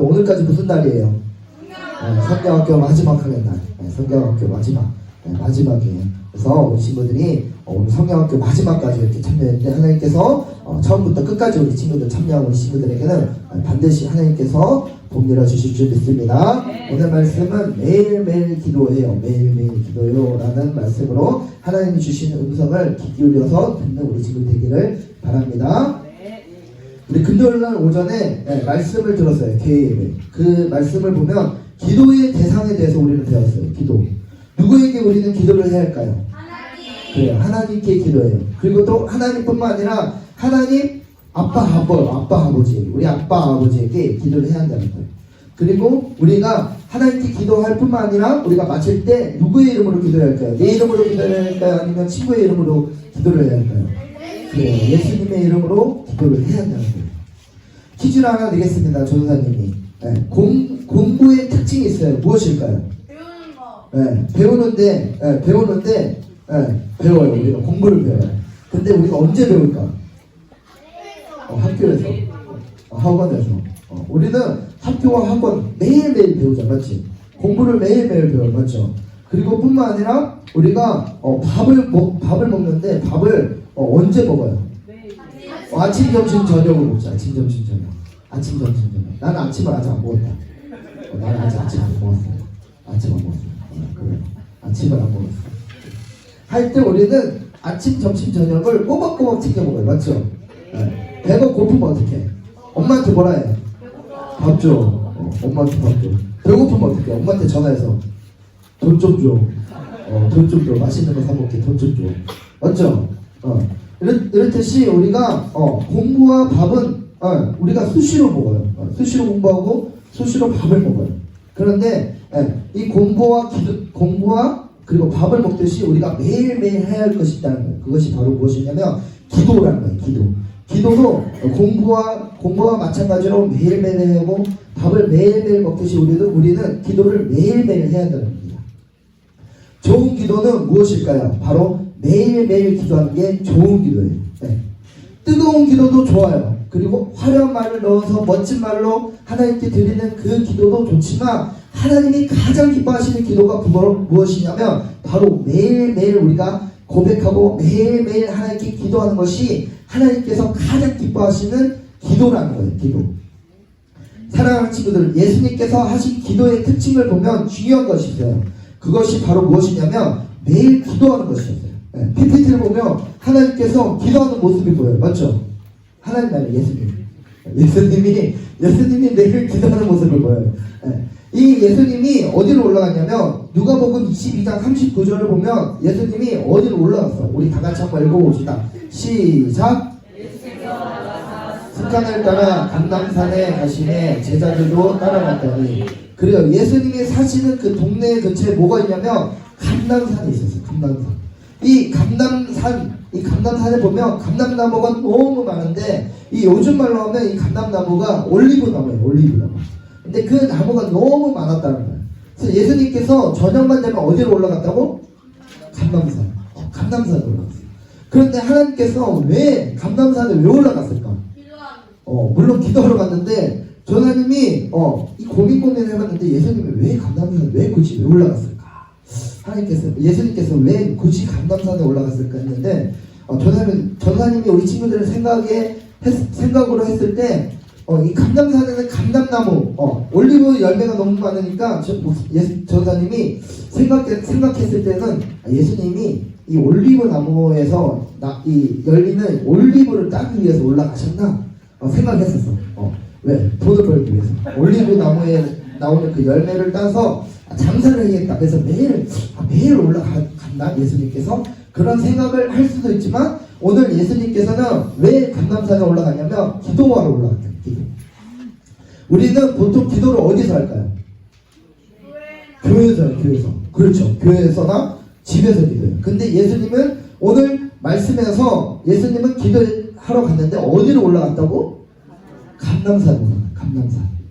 오늘까지 무슨 날이에요? 네, 성경학교 마지막 하는 날. 네, 성경학교 마지막. 네, 마지막이에요. 그래서 우리 친구들이 어, 오늘 성경학교 마지막까지 이렇게 참여했는데 하나님께서 어, 처음부터 끝까지 우리 친구들 참여한 우리 친구들에게는 어, 반드시 하나님께서 복 열어 주실 줄 믿습니다. 오늘 말씀은 매일매일 기도해요. 매일매일 기도요. 라는 말씀으로 하나님이 주시는 음성을 귀 기울여서 듣는 우리 친구 되기를 바랍니다. 우리 금요일 날 오전에 네, 말씀을 들었어요. 개입을. 그 말씀을 보면 기도의 대상에 대해서 우리는 배웠어요. 기도. 누구에게 우리는 기도를 해야 할까요? 그래요. 하나님께 기도해요. 그리고 또 하나님뿐만 아니라 하나님 아빠 아버 아빠 아버지 우리 아빠 아버지에게 기도를 해야 한다는 거예요. 그리고 우리가 하나님께 기도할 뿐만 아니라 우리가 마칠 때 누구의 이름으로 기도해야 할까요? 내 이름으로 기도해야 할까요? 아니면 친구의 이름으로 기도를 해야 할까요? 그래요. 예수님의 이름으로 기도를 해야 한다는 거예요. 퀴즈를 하나 내겠습니다. 전사님이. 네, 공, 공부의 특징이 있어요. 무엇일까요? 배우는 거. 네, 배우는데, 네, 배우는데, 네, 배워요. 우리가 공부를 배워요. 근데 우리가 언제 배울까? 어, 학교에서, 어, 학원에서. 어, 우리는 학교와 학원 매일매일 배우자, 맞지? 공부를 매일매일 배워요, 맞죠? 그리고 뿐만 아니라 우리가 어, 밥을 먹, 밥을 먹는데 밥을 어, 언제 먹어요? 어, 아침, 점심, 저녁을 먹자. 아침, 점심, 저녁. 아침, 점심, 저녁. 나는 아침을 아직 안 먹었다. 어, 나는 아직 아침 안 먹었어. 아침 안 먹었어. 어, 그래. 아침을 안 먹었어. 할 때 우리는 아침, 점심, 저녁을 꼬박꼬박 챙겨 먹어요. 맞죠? 네. 배가 고프면 어떡해? 엄마한테 뭐라 해? 밥 줘. 어, 엄마한테 밥 줘. 배고프면 어떡해? 엄마한테 전화해서 돈 좀 줘. 어, 돈 좀 줘. 맛있는 거 사 먹게 돈 좀 줘. 맞죠? 어. 이렇, 이렇 듯이 우리가 어, 공부와 밥은 어, 우리가 수시로 먹어요. 어, 수시로 공부하고 수시로 밥을 먹어요. 그런데 예, 이 공부와 기도, 공부와 그리고 밥을 먹듯이 우리가 매일매일 해야 할 것이 있다는 거예요. 그것이 바로 무엇이냐면 기도라는 거예요. 기도. 기도도 공부와 공부와 마찬가지로 매일매일 하고 밥을 매일매일 먹듯이 우리도 우리는 기도를 매일매일 해야 한다는 겁니다. 좋은 기도는 무엇일까요? 바로 매일매일 기도하는 게 좋은 기도예요. 네. 뜨거운 기도도 좋아요. 그리고 화려한 말을 넣어서 멋진 말로 하나님께 드리는 그 기도도 좋지만 하나님이 가장 기뻐하시는 기도가 무엇이냐면 바로 매일매일 우리가 고백하고 매일매일 하나님께 기도하는 것이 하나님께서 가장 기뻐하시는 기도라는 거예요. 기도. 사랑하는 친구들, 예수님께서 하신 기도의 특징을 보면 중요한 것이 있어요. 그것이 바로 무엇이냐면 매일 기도하는 것이었어요. 네, PPT를 보면 하나님께서 기도하는 모습이 보여요. 맞죠? 하나님 아니에요, 예수님. 예수님이, 예수님이 매일 기도하는 모습을 보여요. 네, 이 예수님이 어디로 올라갔냐면 누가 복음 22장 39절을 보면 예수님이 어디로 올라갔어? 우리 다 같이 한번 읽어봅시다. 시작. 습관을 따라 감남산에 가시네 제자들도 따라갔더니 그래요 예수님이 사시는 그 동네 근처에 뭐가 있냐면 감남산이 있었어요 감남산 이 감남산 이 감남산에 보면 감남나무가 너무 많은데 이 요즘 말로 하면 이 감남나무가 올리브 나무예요 올리브 나무 근데 그 나무가 너무 많았다는 거예요 그래서 예수님께서 저녁만 되면 어디로 올라갔다고? 감남산 어, 감남산에 올라갔어요 그런데 하나님께서 왜 감남산에 왜 올라갔을까? 어, 물론 기도하러 갔는데 전하님이 어, 이 고민 고민을 해봤는데 예수님이 왜 감남산 왜 굳이 왜 올라갔을까? 하나님께서 예수님께서 왜 굳이 감남산에 올라갔을까 했는데 어, 전하님 전사님이 우리 친구들의 생각에 했- 생각으로 했을 때 어, 이 감남산에는 감남나무, 어, 올리브 열매가 너무 많으니까 저, 예, 전사님이 생각해, 생각했을 때는 아, 예수님이 이 올리브 나무에서 나, 이 열리는 올리브를 따기 위해서 올라가셨나 어, 생각했었어. 어, 왜? 돈을 벌기 위해서. 올리브 나무에 나오는 그 열매를 따서 장사를 해야겠다. 그래서 매일 아, 매일 올라간다 예수님께서 그런 생각을 할 수도 있지만 오늘 예수님께서는 왜 감남산에 올라가냐면 기도하러 올라갔다. 기도. 우리는 보통 기도를 어디서 할까요? 교회나 교회에서요, 교회에서. 그렇죠. 교회에서나 집에서 기도해요. 근데 예수님은 오늘 말씀에서 예수님은 기도하러 갔는데 어디로 올라갔다고? 감남산으로 감남산.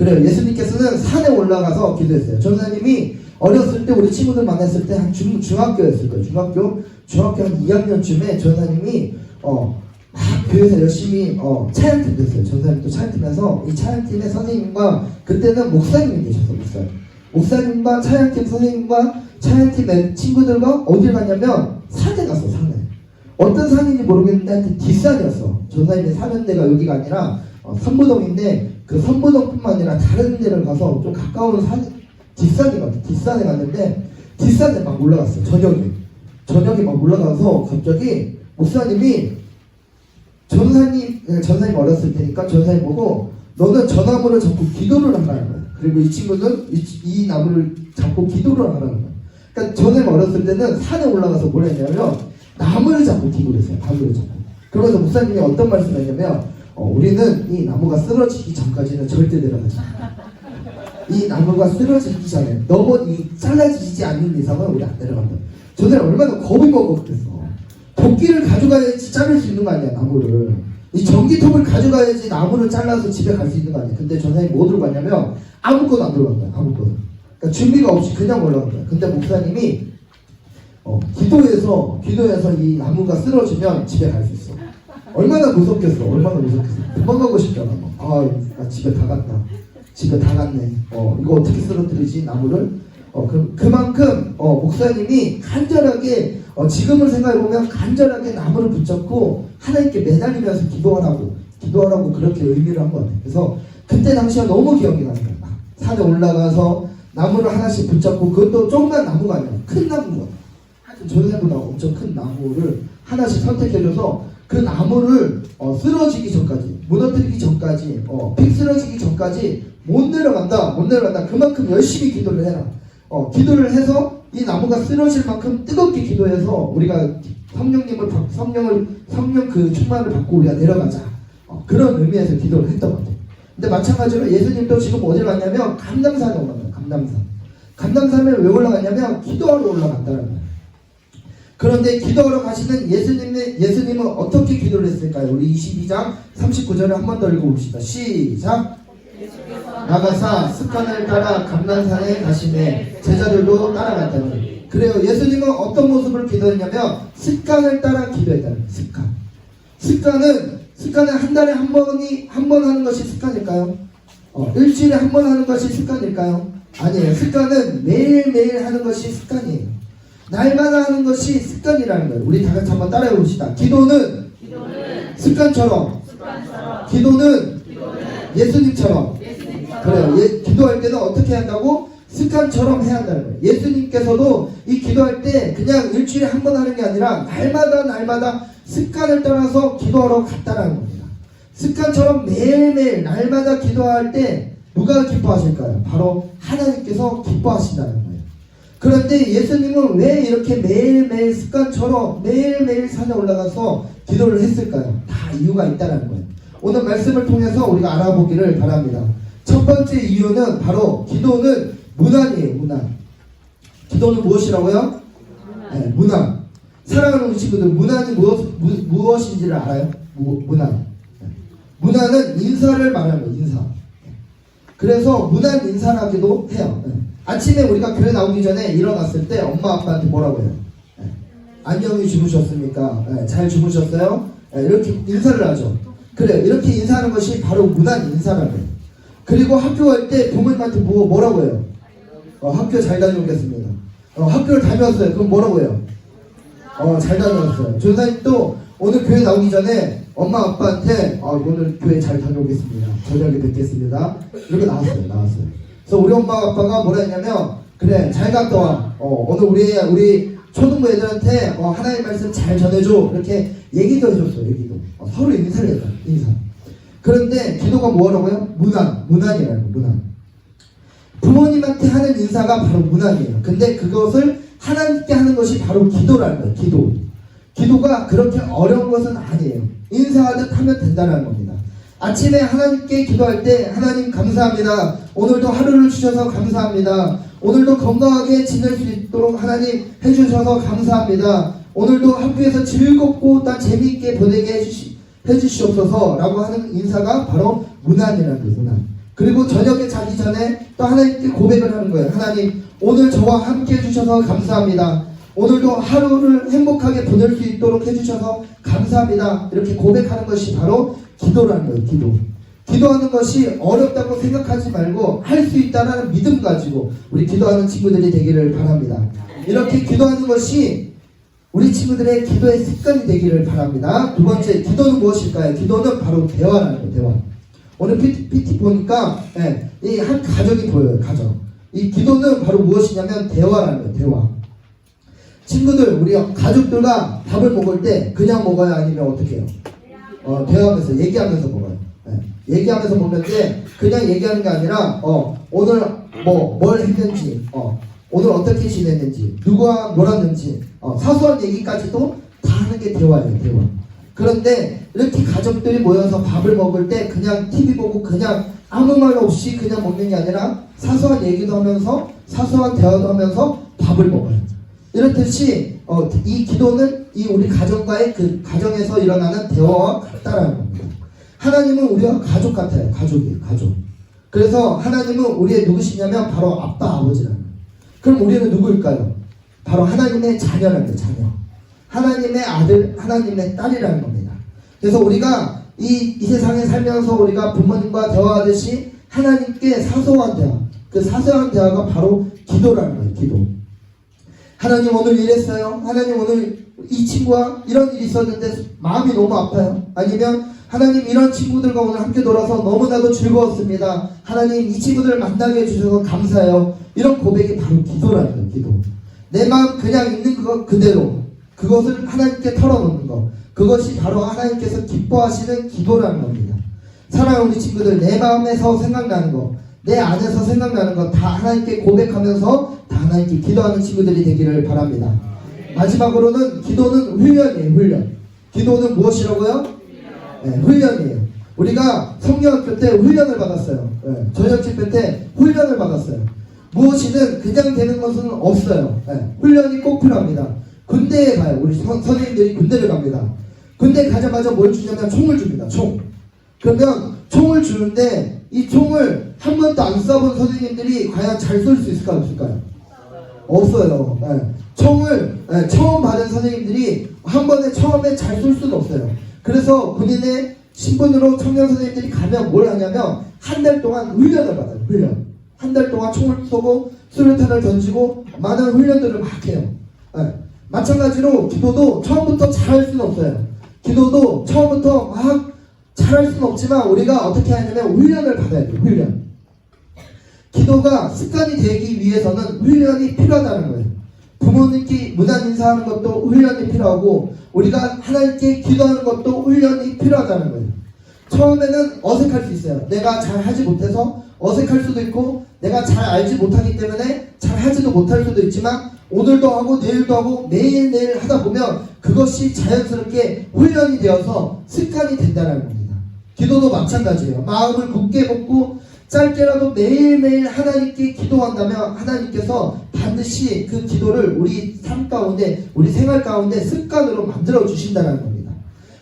그래요. 예수님께서는 산에 올라가서 기도했어요. 전사님이 어렸을 때 우리 친구들 만났을 때 한 중, 중학교였을 거예요. 중학교, 중학교 한 2학년쯤에 전사님이 어, 막 교회에서 열심히 어, 차양팀 됐어요. 전사님도 차양팀에서 이 차양팀의 선생님과 그때는 목사님이 계셨어 목사님. 목사님과 차양팀 선생님과 차양팀의 친구들과 어딜 갔냐면 산에 갔어 산에. 어떤 산인지 모르겠는데 뒷산이었어. 전사님이 사는 데가 여기가 아니라 어, 선부동인데 그 선부동뿐만 아니라 다른 데를 가서 좀 가까운 산 뒷산이거든. 뒷산에 갔는데 뒷산에 막 올라갔어. 저녁에. 저녁에 막 올라가서 갑자기 목사님이 전사님 예, 전사님 어렸을 때니까 전사님 보고 너는 저 나무를 잡고 기도를 하라는 거야. 그리고 이 친구는 이, 이 나무를 잡고 기도를 하라는 거야. 그러니까 전사님 어렸을 때는 산에 올라가서 뭘 했냐면 나무를 잡고 기도를 했어요. 나무를 잡고. 그러면서 목사님이 어떤 말씀을 했냐면 어, 우리는 이 나무가 쓰러지기 전까지는 절대 내려가지. 이 나무가 쓰러지기 전에 넘어 이 잘라지지 않는 이상은 우리 안 내려간다. 저들 얼마나 겁이 먹었겠어. 도끼를 가져가야지 자를 수 있는 거 아니야 나무를. 이 전기톱을 가져가야지 나무를 잘라서 집에 갈 수 있는 거 아니야. 근데 전사님 뭐 들고 갔냐면 아무것도 안 들고 간 거야. 아무것도. 그러니까 준비가 없이 그냥 올라간 거야. 근데 목사님이 어, 기도해서 기도해서 이 나무가 쓰러지면 집에 갈 수 있어. 얼마나 무섭겠어. 얼마나 무섭겠어. 도망가고 싶잖아. 막. 아, 나 집에 다 갔다. 집에 다 갔네. 어, 이거 어떻게 쓰러뜨리지 나무를? 어, 그, 그만큼 어, 목사님이 간절하게 어, 지금을 생각해 보면 간절하게 나무를 붙잡고 하나님께 매달리면서 기도하라고 기도하라고 그렇게 의미를 한것 같아요. 그래서 그때 당시가 너무 기억이 나는 거야. 막 산에 올라가서 나무를 하나씩 붙잡고 그것도 조그만 나무가 아니라 큰 나무가 하여튼 전생보다 엄청 큰 나무를 하나씩 선택해줘서 그 나무를 어, 쓰러지기 전까지 무너뜨리기 전까지 어, 픽 쓰러지기 전까지 못 내려간다 못 내려간다 그만큼 열심히 기도를 해라 어, 기도를 해서 이 나무가 쓰러질 만큼 뜨겁게 기도해서 우리가 성령님을 받- 성령을 성령 그 충만을 받고 우리가 내려가자 어, 그런 의미에서 기도를 했던 것 같아요. 근데 마찬가지로 예수님도 지금 어디를 갔냐면 감남산에 올라가요. 감남산. 감남산에 왜 올라갔냐면 기도하러 올라갔다는 거예요. 그런데 기도하러 가시는 예수님의 예수님은 어떻게 기도를 했을까요? 우리 22장 39절을 한 번 더 읽어봅시다. 시작. 나가사 습관을 따라 감난산에 가시네 제자들도 따라갔다니 그래요 예수님은 어떤 모습을 기도했냐면 습관을 따라 기도했다는. 습관 습관은 습관은 한 달에 한 번이 한 번 하는 것이 습관일까요? 어, 일주일에 한 번 하는 것이 습관일까요? 아니에요 습관은 매일매일 하는 것이 습관이에요 날마다 하는 것이 습관이라는 거예요 우리 다 같이 한번 따라해 봅시다 기도는, 습관처럼, 기도는, 예수님처럼 그래요. 예, 기도할 때는 어떻게 한다고? 습관처럼 해야 한다는 거예요. 예수님께서도 이 기도할 때 그냥 일주일에 한 번 하는 게 아니라 날마다 날마다 습관을 따라서 기도하러 갔다라는 겁니다. 습관처럼 매일매일 날마다 기도할 때 누가 기뻐하실까요? 바로 하나님께서 기뻐하신다는 거예요. 그런데 예수님은 왜 이렇게 매일매일 습관처럼 매일매일 산에 올라가서 기도를 했을까요? 다 이유가 있다는 거예요. 오늘 말씀을 통해서 우리가 알아보기를 바랍니다. 첫 번째 이유는 바로 기도는 문안이에요, 문안. 기도는 무엇이라고요? 네, 문안. 사랑하는 우리 친구들, 문안이 무엇, 무, 무엇인지를 알아요? 무, 문안. 네. 문안은 인사를 말하는 거예요, 인사. 그래서 문안 인사라기도 해요. 네. 아침에 우리가 교회 나오기 전에 일어났을 때 엄마 아빠한테 뭐라고 해요? 네. 안녕히 주무셨습니까? 네, 잘 주무셨어요? 네, 이렇게 인사를 하죠. 그래 이렇게 인사하는 것이 바로 문안 인사라는 거예요. 그리고 학교 갈 때 부모님한테 뭐, 뭐라고 해요? 어, 학교 잘 다녀오겠습니다. 어, 학교를 다녔어요. 그럼 뭐라고 해요? 어, 잘 다녀왔어요. 전사님도 오늘 교회 나오기 전에 엄마 아빠한테 어, 오늘 교회 잘 다녀오겠습니다. 저녁에 뵙겠습니다. 이렇게 나왔어요. 나왔어요. 그래서 우리 엄마 아빠가 뭐라 했냐면 그래 잘 갔다 와. 어, 오늘 우리 우리 초등부 애들한테 어, 하나님 말씀 잘 전해줘. 이렇게 얘기도 해줬어요. 얘기도 어, 서로 인사를 했다. 인사. 그런데 기도가 뭐라고요? 문안이라는 거, 문안. 부모님한테 하는 인사가 바로 문안이에요. 근데 그것을 하나님께 하는 것이 바로 기도라는 거예요. 기도. 기도가 그렇게 어려운 것은 아니에요. 인사하듯 하면 된다는 겁니다. 아침에 하나님께 기도할 때 하나님 감사합니다. 오늘도 하루를 주셔서 감사합니다. 오늘도 건강하게 지낼 수 있도록 하나님 해주셔서 감사합니다. 오늘도 학교에서 즐겁고 또 재미있게 보내게 해주시, 해주시옵소서 라고 하는 인사가 바로 문안이라는. 문안. 그리고 저녁에 자기 전에 또 하나님께 고백을 하는 거예요. 하나님 오늘 저와 함께 해주셔서 감사합니다. 오늘도 하루를 행복하게 보낼 수 있도록 해주셔서 감사합니다. 이렇게 고백하는 것이 바로 기도라는 거예요. 기도. 기도하는 것이 어렵다고 생각하지 말고 할 수 있다는 믿음 가지고 우리 기도하는 친구들이 되기를 바랍니다. 이렇게 기도하는 것이 우리 친구들의 기도의 습관이 되기를 바랍니다. 두 번째, 기도는 무엇일까요? 기도는 바로 대화라는 거예요, 대화. 오늘 PT, PT 보니까, 예, 이한 가정이 보여요, 가정. 이 기도는 바로 무엇이냐면 대화라는 거예요, 대화. 친구들, 우리 가족들과 밥을 먹을 때 그냥 먹어야 아니면 어떻게 해요? 어, 대화하면서, 얘기하면서 먹어요. 예, 얘기하면서 먹는데, 그냥 얘기하는 게 아니라, 어, 오늘 뭐, 뭘 했는지, 어, 오늘 어떻게 지냈는지, 누구와 놀았는지, 어, 사소한 얘기까지도 다 하는 게 대화예요, 대화. 그런데 이렇게 가족들이 모여서 밥을 먹을 때 그냥 TV 보고 그냥 아무 말 없이 그냥 먹는 게 아니라 사소한 얘기도 하면서 사소한 대화도 하면서 밥을 먹어요. 이렇듯이 어, 이 기도는 이 우리 가정과의 그 가정에서 일어나는 대화와 같다라는 겁니다. 하나님은 우리와 가족 같아요. 가족이에요. 가족. 그래서 하나님은 우리의 누구시냐면 바로 아빠 아버지라는 거예요. 그럼 우리는 누구일까요? 바로 하나님의 자녀라는 거예요. 자녀. 하나님의 아들, 하나님의 딸이라는 겁니다. 그래서 우리가 이, 이 세상에 살면서 우리가 부모님과 대화하듯이 하나님께 사소한 대화, 그 사소한 대화가 바로 기도라는 거예요. 기도. 하나님 오늘 이랬어요. 하나님 오늘 이 친구와 이런 일이 있었는데 마음이 너무 아파요. 아니면 하나님 이런 친구들과 오늘 함께 놀아서 너무나도 즐거웠습니다. 하나님 이 친구들을 만나게 해주셔서 감사해요. 이런 고백이 바로 기도라는. 기도. 내 마음 그냥 있는 것 그대로 그것을 하나님께 털어놓는 것. 그것이 바로 하나님께서 기뻐하시는 기도라는 겁니다. 사랑하는 우리 친구들 내 마음에서 생각나는 것, 내 안에서 생각나는 것 다 하나님께 고백하면서 다 하나님께 기도하는 친구들이 되기를 바랍니다. 마지막으로는 기도는 훈련이에요, 훈련. 기도는 무엇이라고요? 네, 훈련이에요. 우리가 성경학교 때 훈련을 받았어요. 네, 저녁 집회 때 훈련을 받았어요. 무엇이든 그냥 되는 것은 없어요. 네, 훈련이 꼭 필요합니다. 군대에 가요. 우리 선, 선생님들이 군대를 갑니다. 군대 가자마자 뭘 주냐면 총을 줍니다. 총. 그러면 총을 주는데 이 총을 한 번도 안 쏴본 선생님들이 과연 잘 쏠 수 있을까 없을까요? 없어요. 예. 총을 예, 처음 받은 선생님들이 한 번에 처음에 잘 쏠 수는 없어요. 그래서 군인의 신분으로 청년 선생님들이 가면 뭘 하냐면 한 달 동안 훈련을 받아요. 훈련. 한 달 동안 총을 쏘고 수류탄을 던지고 많은 훈련들을 막 해요. 예. 마찬가지로 기도도 처음부터 잘 할 수는 없어요. 기도도 처음부터 막 잘할 수는 없지만 우리가 어떻게 하냐면 훈련을 받아야 돼요. 훈련. 기도가 습관이 되기 위해서는 훈련이 필요하다는 거예요. 부모님께 문안 인사하는 것도 훈련이 필요하고 우리가 하나님께 기도하는 것도 훈련이 필요하다는 거예요. 처음에는 어색할 수 있어요. 내가 잘 하지 못해서 어색할 수도 있고 내가 잘 알지 못하기 때문에 잘 하지도 못할 수도 있지만 오늘도 하고 내일도 하고 매일매일 하다 보면 그것이 자연스럽게 훈련이 되어서 습관이 된다는 겁니다. 기도도 마찬가지예요. 마음을 굳게 먹고 짧게라도 매일매일 하나님께 기도한다면 하나님께서 반드시 그 기도를 우리 삶 가운데 우리 생활 가운데 습관으로 만들어 주신다는 겁니다.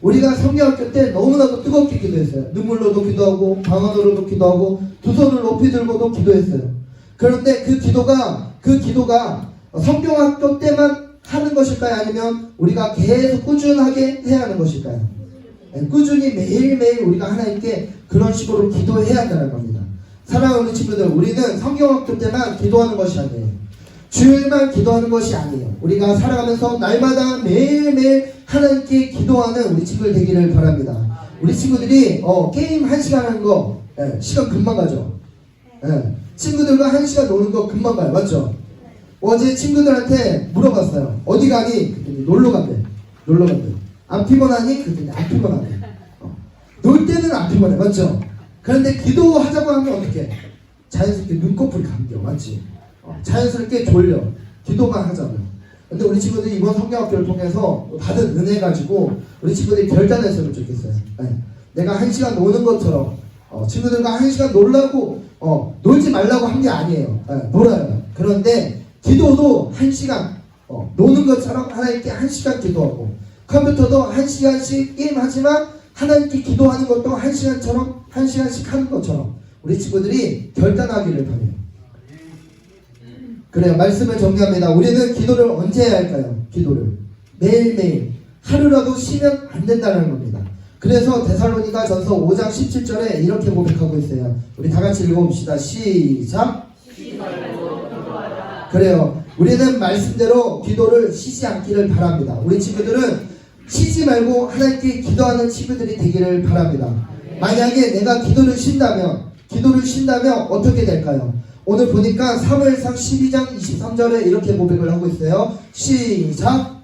우리가 성경학교 때 너무나도 뜨겁게 기도했어요. 눈물로도 기도하고 방언으로도 기도하고 두 손을 높이 들고도 기도했어요. 그런데 그 기도가 그 기도가 성경학교 때만 하는 것일까요? 아니면 우리가 계속 꾸준하게 해야 하는 것일까요? 네, 꾸준히 매일매일 우리가 하나님께 그런 식으로 기도해야 한다는 겁니다. 사랑하는 친구들, 우리는 성경학교 때만 기도하는 것이 아니에요. 주일만 기도하는 것이 아니에요. 우리가 살아가면서 날마다 매일매일 하나님께 기도하는 우리 친구들 되기를 바랍니다. 우리 친구들이 어, 게임 한 시간 하는 거 예, 시간 금방 가죠. 예, 친구들과 한 시간 노는 거 금방 가요. 맞죠? 어제 친구들한테 물어봤어요. 어디 가니? 놀러 간대. 놀러 간대. 안 피곤하니? 그랬더니 안 피곤하대. 어. 놀 때는 안 피곤해. 맞죠? 그런데 기도하자고 하면 어떻게? 자연스럽게 눈꺼풀이 감겨. 맞지? 어, 자연스럽게 졸려. 기도만 하자면. 근데 우리 친구들이 이번 성경학교를 통해서 받은 은혜 가지고 우리 친구들이 결단했으면 좋겠어요. 네. 내가 한 시간 노는 것처럼 어, 친구들과 한 시간 놀라고 어, 놀지 말라고 한 게 아니에요. 네, 놀아요. 그런데 기도도 한 시간 어, 노는 것처럼 하나님께 한 시간 기도하고 컴퓨터도 한 시간씩 게임 하지만 하나님께 기도하는 것도 한 시간처럼 한 시간씩 하는 것처럼 우리 친구들이 결단하기를 바래요. 그래요. 말씀을 정리합니다. 우리는 기도를 언제 해야 할까요? 기도를 매일매일 하루라도 쉬면 안 된다는 겁니다. 그래서 데살로니가 전서 5장 17절에 이렇게 고백하고 있어요. 우리 다 같이 읽어봅시다. 시작. 그래요. 우리는 말씀대로 기도를 쉬지 않기를 바랍니다. 우리 친구들은 쉬지 말고 하나님께 기도하는 친구들이 되기를 바랍니다. 만약에 내가 기도를 쉰다면, 기도를 쉰다면 어떻게 될까요? 오늘 보니까 사무엘상 12장 23절에 이렇게 고백을 하고 있어요. 시작.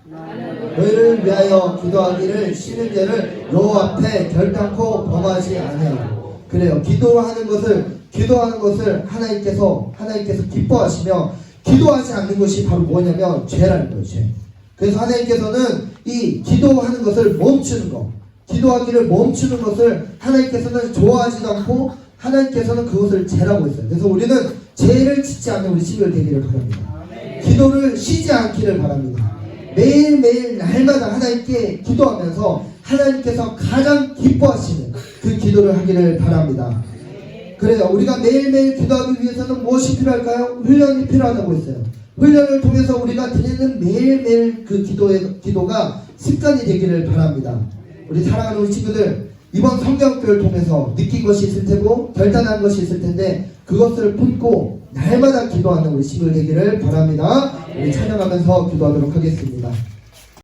너희를 위하여 기도하기를 쉬는 죄를 여호와 앞에 결단코 범하지 아니하고 그래요. 기도하는 것을 기도하는 것을 하나님께서 하나님께서 기뻐하시며 기도하지 않는 것이 바로 뭐냐면 죄라는. 죄. 그래서 하나님께서는 이 기도하는 것을 멈추는 거, 기도하기를 멈추는 것을 하나님께서는 좋아하지도 않고 하나님께서는 그것을 죄라고 했어요. 그래서 우리는 죄를 짓지 않는 우리 친구들 되기를 바랍니다. 기도를 쉬지 않기를 바랍니다. 매일매일 날마다 하나님께 기도하면서 하나님께서 가장 기뻐하시는 그 기도를 하기를 바랍니다. 그래요. 우리가 매일매일 기도하기 위해서는 무엇이 필요할까요? 훈련이 필요하다고 했어요. 훈련을 통해서 우리가 드리는 매일매일 그 기도의, 기도가 습관이 되기를 바랍니다. 우리 사랑하는 우리 친구들, 이번 성경교를 통해서 느낀 것이 있을 테고, 결단한 것이 있을 텐데, 그것을 품고 날마다 기도하는 우리 친구들 되기를 바랍니다. 우리 찬양하면서 기도하도록 하겠습니다.